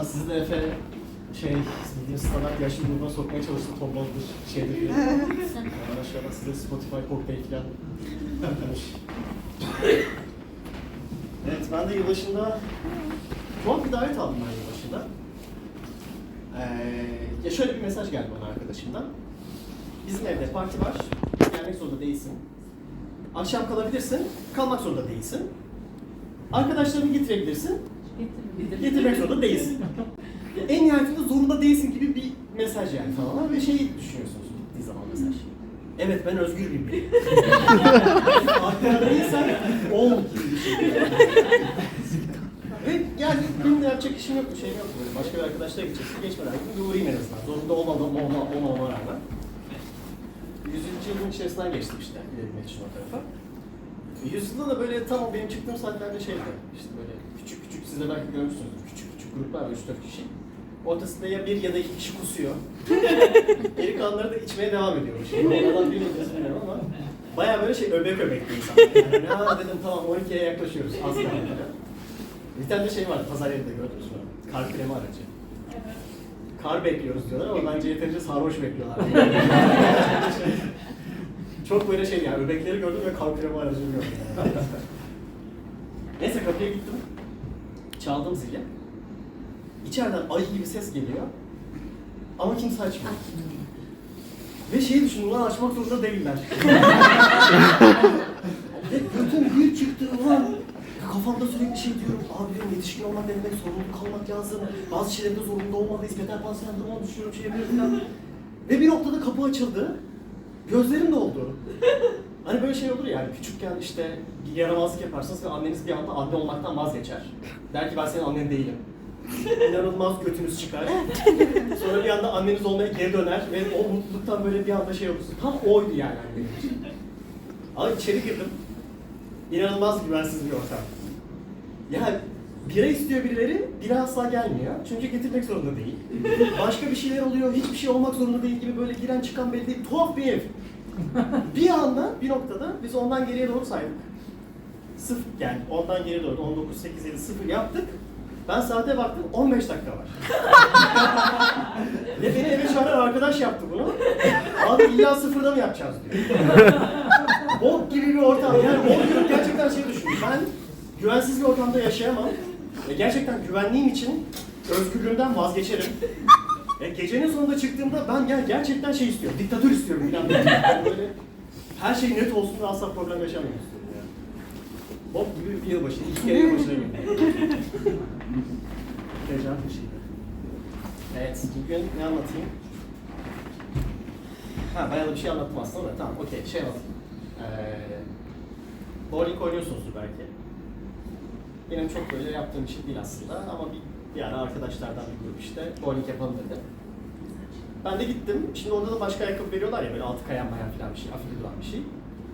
Valla sizi de Efe şey bildiğiniz standart yaşlı grubuna sokmaya çalıştı tombaldır şeydir diye. Yani aşağıda size Spotify cocktail falan evet ben de yılbaşında tuhaf bir davet aldım ben yılbaşında. Ee, ya şöyle bir mesaj geldi bana arkadaşımdan. Bizim evde parti var. Gelmek zorunda değilsin. Akşam kalabilirsin. Kalmak zorunda değilsin. Arkadaşlarını getirebilirsin. Getirmek zorunda değilsin. en nihayetinde zorunda değilsin gibi bir mesaj yani falan. Ve şeyi düşünüyorsunuz gittiği zaman mesaj. Evet ben özgür bir bireyim. Değilsen ol gibi bir şey. Ve yani benim de yapacak işim yok, bir şey yok böyle. Başka bir arkadaşla gideceksin, geçmeden bir uğrayayım en azından. Zorunda olmama, olma, olmama rağmen. 100. yılın içerisinden geçtim işte gidebilmek için o tarafa. Yüzyılda da böyle tam benim çıktığım saatlerde şeydi, işte böyle küçük küçük, siz de belki görmüşsünüzdür, küçük küçük gruplar var, 3-4 kişi. Ortasında ya bir ya da iki kişi kusuyor. Geri kalanları da içmeye devam ediyor. Şey, onlardan birini de bilmiyorum ama baya böyle şey öbek öbek bir insan. Yani, ya dedim tamam 12'ye yaklaşıyoruz, az kaldı. Bir tane de şey var, pazar yerinde gördünüz mü? Kar kremi aracı. Kar bekliyoruz diyorlar ama bence yeterince sarhoş bekliyorlar. Çok böyle şey yani, öbekleri gördüm ve kar kremi aracını gördüm. Neyse kapıya gittim. Çaldım zili. İçeriden ayı gibi ses geliyor. Ama kimse açmıyor. Ve şeyi düşündüm, ulan açmak zorunda değiller. Ve bütün bir çıktı ulan. Kafamda sürekli şey diyorum, abi diyorum yetişkin olmak ne demek, sorumlu kalmak lazım. Bazı şeylerde zorunda olmalıyız, Peter Pan sendromu düşünüyorum, şey yapıyorum falan. Ve bir noktada kapı açıldı. Gözlerim doldu. Hani böyle şey olur ya, yani küçükken işte yaramazlık yaparsınız ve anneniz bir anda anne olmaktan vazgeçer. Der ki ben senin annen değilim. İnanılmaz götünüz çıkar. Sonra bir anda anneniz olmaya geri döner ve o mutluluktan böyle bir anda şey olursun. Tam oydu yani. Ama içeri girdim. İnanılmaz güvensiz bir ortam. Yani bira istiyor birileri, bira asla gelmiyor. Çünkü getirmek zorunda değil. Başka bir şeyler oluyor, hiçbir şey olmak zorunda değil gibi böyle giren çıkan belli değil. Tuhaf bir ev. Bir anda, bir noktada biz ondan geriye doğru saydık. Sıfır, yani ondan geri doğru 19, 8, 7, 0 yaptık. Ben saate baktım 15 dakika var. Ve beni eve çağıran arkadaş yaptı bunu. Abi illa sıfırda mı yapacağız diyor. Bok gibi bir ortam. Yani o gün gerçekten şey düşündüm. Ben güvensiz bir ortamda yaşayamam. Ve gerçekten güvenliğim için özgürlüğümden vazgeçerim. E, gecenin sonunda çıktığımda ben gel gerçekten şey istiyorum, diktatör istiyorum falan. Yani böyle her şey net olsun ve asla problem yaşamayayım istiyorum yani. Bok gibi bir yılbaşı, iki kere yılbaşına girdim. Heyecan bir şeydi. Evet, bugün ne anlatayım? Ha, bayağı da bir şey anlattım aslında da tamam, okey, şey anlatayım. Ee, bowling oynuyorsunuzdur belki. Benim çok böyle yaptığım şey değil aslında ama bir, bir arkadaşlardan bir grup işte bowling yapalım dedi. Ben de gittim. Şimdi orada da başka ayakkabı veriyorlar ya böyle altı kayan mayan falan bir şey, afili duran bir şey.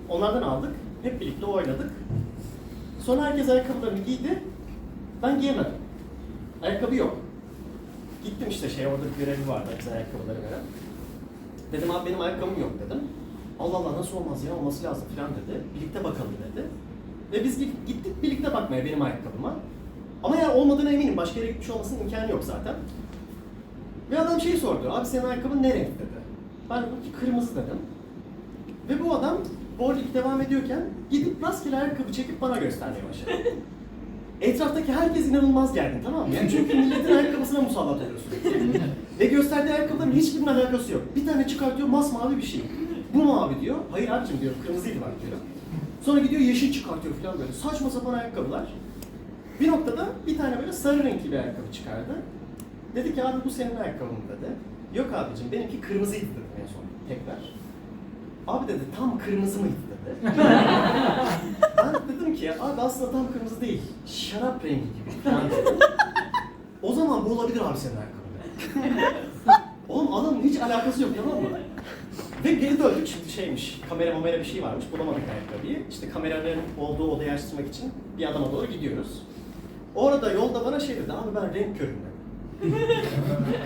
Onlardan aldık. Hep birlikte oynadık. Sonra herkes ayakkabılarını giydi. Ben giyemedim. Ayakkabı yok. Gittim işte şey orada bir görevi vardı bize ayakkabıları veren. Dedim abi benim ayakkabım yok dedim. Allah Allah nasıl olmaz ya olması lazım falan dedi. Birlikte bakalım dedi. Ve biz git- gittik birlikte bakmaya benim ayakkabıma. Ama yani olmadığına eminim. Başka yere gitmiş olmasının imkanı yok zaten. Ve adam şey sordu. Abi senin ayakkabın ne renk dedi. Ben kırmızı dedim. Ve bu adam bowling devam ediyorken gidip rastgele ayakkabı çekip bana göstermeye başladı. Etraftaki herkes inanılmaz gergin tamam mı? Yani çünkü milletin ayakkabısına musallat oluyorsun. Ve gösterdiği ayakkabıların hiçbirinin alakası yok. Bir tane çıkartıyor masmavi bir şey. Bu mu abi diyor. Hayır abicim diyor kırmızıydı bak diyor. Sonra gidiyor yeşil çıkartıyor falan böyle. Saçma sapan ayakkabılar. Bir noktada bir tane böyle sarı renkli bir ayakkabı çıkardı. Dedi ki abi bu senin ayakkabın mı?" dedi. Yok abicim benimki kırmızıydı dedim en son tekrar. Abi dedi tam kırmızı mıydı dedi. ben dedim ki abi aslında tam kırmızı değil. Şarap rengi gibi. O zaman bu olabilir abi senin ayakkabın. Oğlum adamın hiç alakası yok tamam mı? Ve geri döndük şimdi şeymiş, kamera mamera bir şey varmış, bulamadık ayakkabıyı. İşte kameranın olduğu odayı açtırmak için bir adama doğru gidiyoruz. Orada yolda bana şey dedi, abi ben renk körüm.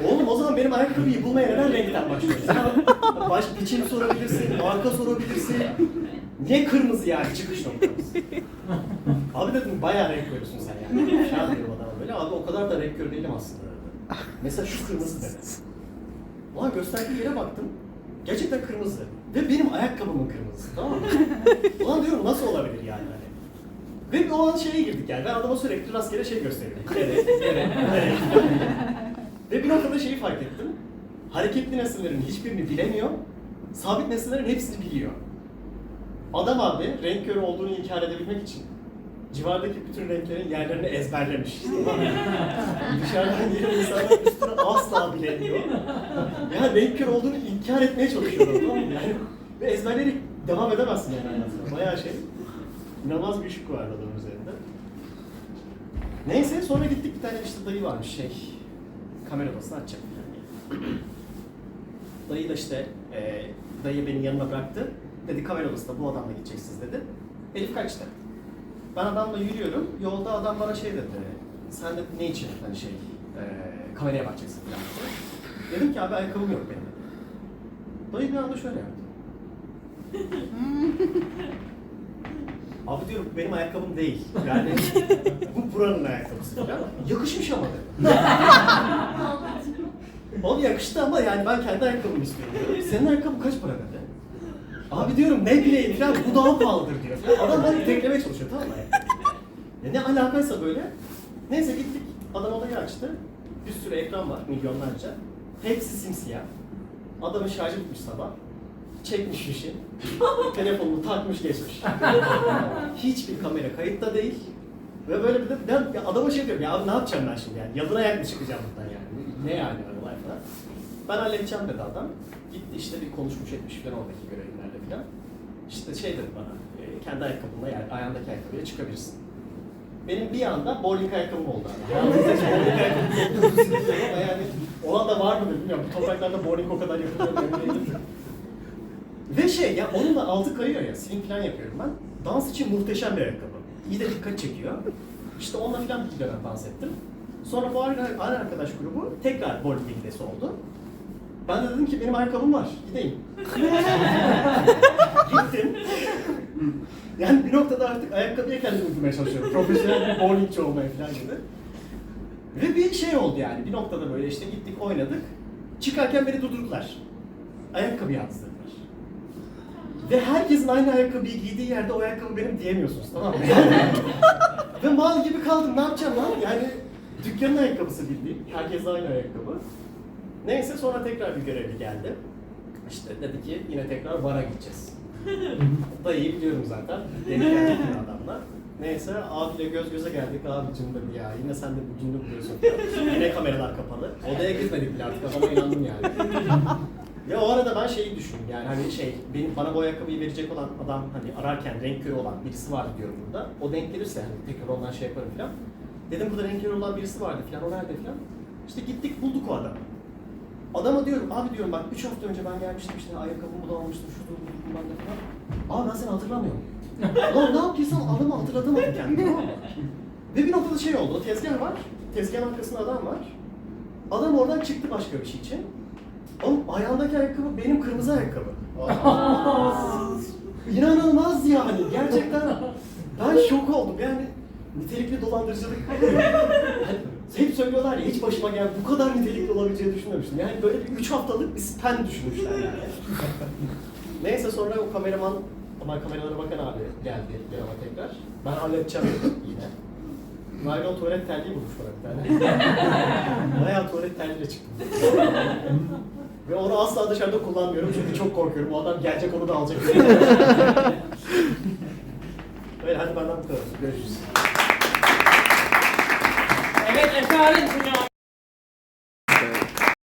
Oğlum o zaman benim ayakkabıyı bulmaya neden renkten başlıyoruz? Ya, baş biçim sorabilirsin, marka sorabilirsin. Niye kırmızı yani çıkış noktamız? Abi dedim bayağı renk körüsün sen yani. Şah diyorum adama böyle, abi o kadar da renk körü değilim aslında. Mesela şu kırmızı dedi. Ulan gösterdiği yere baktım. Gerçekten kırmızı. Ve benim ayakkabımın kırmızısı tamam mı? Ulan diyorum nasıl olabilir yani hani. Ve o an şeye girdik yani. Ben adama sürekli rastgele şey gösteriyorum. Evet, evet, evet. Ve bir noktada şeyi fark ettim. Hareketli nesnelerin hiçbirini bilemiyor. Sabit nesnelerin hepsini biliyor. Adam abi renk körü olduğunu inkar edebilmek için civardaki bütün renklerin yerlerini ezberlemiş. Dışarıdan gelen insanlar üstüne asla bilemiyor. Ya renk körü olduğunu inkar etmeye çalışıyor adam, tamam mı? Yani ve ezberleyerek devam edemezsin yani hayatına. Bayağı şey. İnanılmaz bir ışık vardı adamın üzerinde. Neyse sonra gittik bir tane işte dayı varmış şey. Kamera odasını açacak yani. Dayı da işte e, dayı beni yanına bıraktı. Dedi kamera odasında bu adamla gideceksiniz dedi. Elif kaçtı. Ben adamla yürüyorum. Yolda adam bana şey dedi. Sen de ne için hani şey e, kameraya bakacaksın falan dedi. Dedim ki abi ayakkabım yok benim. Dayı bir anda şöyle yaptı. Abi diyorum bu benim ayakkabım değil. Yani bu buranın ayakkabısı falan. Yakışmış ama dedi. Oğlum yakıştı ama yani ben kendi ayakkabımı istiyorum. Senin ayakkabın kaç para dedi. Abi diyorum ne bileyim falan bu daha pahalıdır diyor. Adam beni teklemeye çalışıyor tamam mı? Ya ne alakaysa böyle. Neyse gittik. Adam olayı açtı. Bir sürü ekran var milyonlarca. Hepsi simsiyah. Adamın şarjı bitmiş sabah. Çekmiş fişi. Telefonunu takmış geçmiş. Hiçbir kamera kayıtta değil. Ve böyle bir de ben adama şey diyorum ya abi ne yapacağım ben şimdi yani yadına ayak mı çıkacağım buradan yani ne yani olay falan. Ben halledeceğim dedi adam. Gitti işte bir konuşmuş etmiş falan oradaki görevlilerle falan. İşte şey dedi bana e, kendi ayakkabınla yani ayağındaki ayakkabıyla çıkabilirsin. Benim bir anda bowling ayakkabım oldu abi. Hayatımda hiç bowling ayakkabım yoktu. Ama yani olan da var mıdır bilmiyorum. Bu topraklarda bowling o kadar yapılıyor. değilim. Ve şey ya onunla altı kayıyor ya, swing falan yapıyorum ben. Dans için muhteşem bir ayakkabı. İyi de dikkat çekiyor. İşte onunla falan bir dönem dans ettim. Sonra bu arkadaş grubu tekrar bowling gidesi oldu. Ben de dedim ki benim ayakkabım var, gideyim. Gittim. Yani bir noktada artık ayakkabıya kendimi uydurmaya çalışıyorum. Profesyonel bir bowlingçi olmaya falan gibi. Ve bir şey oldu yani. Bir noktada böyle işte gittik oynadık. Çıkarken beni durdurdular. Ayakkabı yazdırdılar. Ve herkesin aynı ayakkabıyı giydiği yerde o ayakkabı benim diyemiyorsunuz tamam mı? Ve mal gibi kaldım ne yapacağım lan? Yani dükkanın ayakkabısı bildiğin. Herkes aynı ayakkabı. Neyse sonra tekrar bir görevli geldi. İşte dedi ki yine tekrar VAR'a gideceğiz. Dayıyı biliyorum zaten. Denk geldik yine adamla. Neyse abiyle göz göze geldik. Abicim dedi ya yine sen de bu cümle buluyorsun. yine kameralar kapalı. Odaya girmedik bile artık adama inandım yani. Ya o arada ben şeyi düşündüm yani hani şey benim bana bu ayakkabıyı verecek olan adam hani ararken renk körü olan birisi vardı diyorum burada. O denk gelirse hani tekrar ondan şey yaparım falan. Dedim burada renk körü olan birisi vardı falan o nerede falan. İşte gittik bulduk o adamı. Adama diyorum abi diyorum bak 3 hafta önce ben gelmiştim işte ayakkabımı da almıştım şurada buldum ben de falan. Abi ben seni hatırlamıyorum. Lan ne yaptıysam adamı hatırlatamadım kendimi? Ve bir noktada şey oldu o tezgah var. Tezgahın arkasında adam var. Adam oradan çıktı başka bir şey için. Ama ayağındaki ayakkabı benim kırmızı ayakkabı. İnanılmaz yani. Gerçekten ben şok oldum. Yani nitelikli dolandırıcılık. Yani hep söylüyorlar ya hiç başıma gel bu kadar nitelikli olabileceğini düşünmemiştim. Yani böyle bir 3 haftalık bir span düşünmüşler yani. Neyse sonra o kameraman ama kameralara bakan abi geldi yanıma tekrar. Ben halledeceğim yine. Naylon tuvalet terliği bulmuş bana bir tane. Bayağı tuvalet terliğiyle çıktım. Ve onu asla dışarıda kullanmıyorum çünkü çok korkuyorum. O adam gelecek onu da alacak. Öyle hadi benden bu kadar. Görüşürüz. Evet Efe Arın Junior.